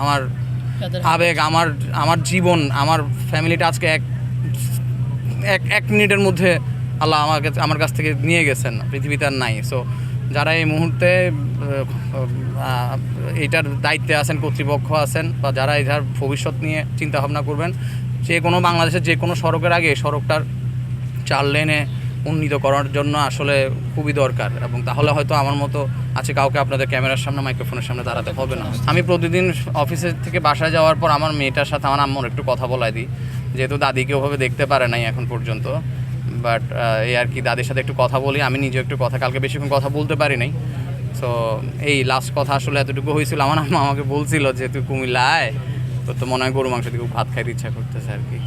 আমার আবেগ, আমার আমার জীবন, আমার ফ্যামিলিটা আজকে এক এক এক মিনিটের মধ্যে আল্লাহ আমার কাছে আমার কাছ থেকে নিয়ে গেছেন। পৃথিবীতে আর নাই। সো যারা এই মুহূর্তে এইটার দায়িত্বে আছেন, কর্তৃপক্ষ আছেন, বা যারা এটার ভবিষ্যৎ নিয়ে চিন্তা ভাবনা করবেন, যে কোনো বাংলাদেশের যে কোনো সড়কের আগে সড়কটার চার লেনে উন্নীত করার জন্য আসলে খুবই দরকার। এবং তাহলে হয়তো আমার মতো আছে কাউকে আপনাদের ক্যামেরার সামনে, মাইক্রোফোনের সামনে দাঁড়াতে হবে না। আমি প্রতিদিন অফিসের থেকে বাসায় যাওয়ার পর আমার মেয়েটার সাথে আমার আম্মুর একটু কথা বলাই দিই। যেহেতু দাদিকে ওভাবে দেখতে পারে নাই এখন পর্যন্ত। বাট এই আর কি দাদের সাথে একটু কথা বলি। আমি নিজে একটু কথা কালকে বেশিক্ষণ কথা বলতে পারি নাই। সো এই লাস্ট কথা আসলে এতটুকু হয়েছিল। আমার আম্মা আমাকে বলছিল যে, তুই কুমিল্লায় তোর তো মনে হয় গরু মাংস খুব ভাত খাইতে ইচ্ছা করতেছে আর কি।